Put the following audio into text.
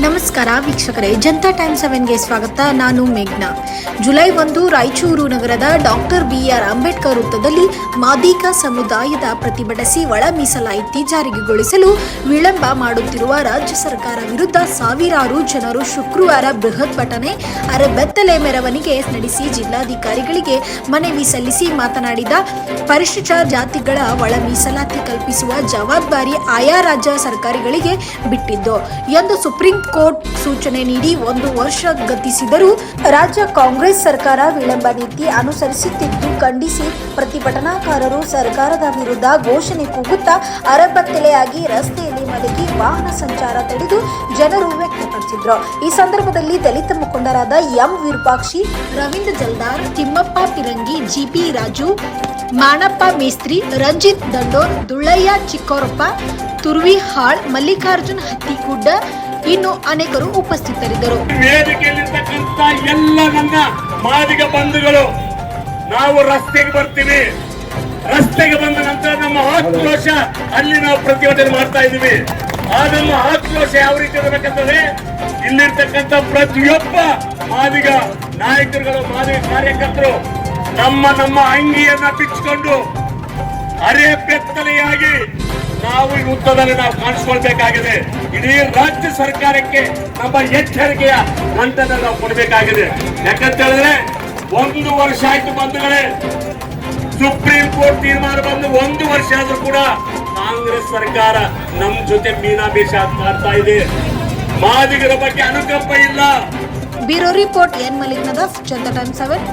ನಮಸ್ಕಾರ ವೀಕ್ಷಕರೇ ಜನತಾ ಟೈಮ್ ಸೆವೆನ್ಗೆ ಸ್ವಾಗತ. ನಾನು ಮೇಘ್ನಾ. ಜುಲೈ ಒಂದು ರಾಯಚೂರು ನಗರದ ಡಾಕ್ಟರ್ ಬಿಆರ್ ವೃತ್ತದಲ್ಲಿ ಮಾದಿಗ ಸಮುದಾಯದ ಪ್ರತಿಭಟಿಸಿ ಒಳ ಮೀಸಲಾಯಿತಿ ಜಾರಿಗೆಗೊಳಿಸಲು ವಿಳಂಬ ಮಾಡುತ್ತಿರುವ ರಾಜ್ಯ ಸರ್ಕಾರ ವಿರುದ್ಧ ಸಾವಿರಾರು ಜನರು ಶುಕ್ರವಾರ ಬೃಹತ್ ಪಟನೆ ಅರಬೆತ್ತಲೆ ಮೆರವಣಿಗೆ ನಡೆಸಿ ಜಿಲ್ಲಾಧಿಕಾರಿಗಳಿಗೆ ಮನವಿ ಸಲ್ಲಿಸಿ ಮಾತನಾಡಿದ ಪರಿಶಿಷ್ಟ ಜಾತಿಗಳ ಒಳ ಮೀಸಲಾತಿ ಕಲ್ಪಿಸುವ ಜವಾಬ್ದಾರಿ ಆಯಾ ರಾಜ್ಯ ಸರ್ಕಾರಗಳಿಗೆ ಬಿಟ್ಟಿದ್ದು. ಎಂದು ಸುಪ್ರೀಂ ಕೋರ್ಟ್ ಸೂಚನೆ ನೀಡಿ ಒಂದು ವರ್ಷ ಗತಿಸಿದರೂ ರಾಜ್ಯ ಕಾಂಗ್ರೆಸ್ ಸರ್ಕಾರ ವಿಳಂಬ ನೀತಿ ಅನುಸರಿಸುತ್ತಿದ್ದು ಖಂಡಿಸಿ ಪ್ರತಿಭಟನಾಕಾರರು ಸರ್ಕಾರದ ವಿರುದ್ಧ ಘೋಷಣೆ ಕೂಗುತ್ತಾ ಅರಬತ್ತಲೆಯಾಗಿ ರಸ್ತೆಯಲ್ಲಿ ಮಲಗಿ ವಾಹನ ಸಂಚಾರ ತಡೆದು ಜನರು ವ್ಯಕ್ತಪಡಿಸಿದ್ರು. ಈ ಸಂದರ್ಭದಲ್ಲಿ ದಲಿತ ಮುಖಂಡರಾದ ಎಂ ವಿರೂಪಾಕ್ಷಿ, ರವೀಂದ್ರ ಜಲ್ದಾರ್, ತಿಮ್ಮಪ್ಪ ಪಿರಂಗಿ ಜಿಪಿ ರಾಜು, ಮಾಣಪ್ಪ ಮೇಸ್ತ್ರಿ, ರಂಜಿತ್ ದಂಡೋರ್, ದುಳ್ಳಯ್ಯ ಚಿಕ್ಕೋರಪ್ಪ ತುರ್ವಿಹಾಳ್ ಮಲ್ಲಿಕಾರ್ಜುನ್ ಹತ್ತಿಗುಡ್ಡ ಇನ್ನು ಅನೇಕರು ಉಪಸ್ಥಿತರಿದ್ದರು. ವೇದಿಕೆಯಲ್ಲಿರ್ತಕ್ಕಂಥ ಎಲ್ಲ ನನ್ನ ಮಾದಿಗ ಬಂಧುಗಳು ನಾವು ರಸ್ತೆಗೆ ಬರ್ತೀವಿ. ರಸ್ತೆಗೆ ಬಂದ ನಂತರ ನಮ್ಮ ಆಕ್ರೋಶ ಅಲ್ಲಿ ನಾವು ಪ್ರತಿಭಟನೆ ಮಾಡ್ತಾ ಇದೀವಿ ಆ ನಮ್ಮ ಆಕ್ರೋಶ ಯಾವ ರೀತಿ ಇರಬೇಕಂತಂದ್ರೆ, ಇಲ್ಲಿರ್ತಕ್ಕಂಥ ಪ್ರತಿಯೊಬ್ಬ ಮಾದಿಗ ನಾಯಕರುಗಳು, ಮಾದಿಗ ಕಾರ್ಯಕರ್ತರು ನಮ್ಮ ನಮ್ಮ ಅಂಗಿಯನ್ನ ಬಿಚ್ಚಿಕೊಂಡು ಅರೆ ಬೆತ್ತಲೆಯಾಗಿ ನಾವು ಈ ನಾವು ಕಾಣಿಸ್ಕೊಳ್ಬೇಕಾಗಿದೆ. ಇಡೀ ರಾಜ್ಯ ಸರ್ಕಾರಕ್ಕೆ ನಮ್ಮ ಎಚ್ಚರಿಕೆಯ ಹಂತದ ನಾವು ಕೊಡಬೇಕಾಗಿದೆ. ಯಾಕಂತ ಹೇಳಿದ್ರೆ ಒಂದು ವರ್ಷ ಆಯ್ತು ಬಂಧುಗಳೇ. ಸುಪ್ರೀಂ ಕೋರ್ಟ್ ತೀರ್ಮಾನ ಬಂದು ಒಂದು ವರ್ಷ ಆದ್ರೂ ಕೂಡ ಕಾಂಗ್ರೆಸ್ ಸರ್ಕಾರ ನಮ್ ಜೊತೆ ಮೀನಾಮೇಷ ಮಾಡ್ತಾ ಇದೆ. ಮಾದಿಗರ ಬಗ್ಗೆ ಅನುಕಂಪ ಇಲ್ಲ. ಬ್ಯೂರೋ ರಿಪೋರ್ಟ್ ಎನ್ ಮಲಿಕ್ ಚಂದ ಟೈಮ್ ಸೆವೆನ್.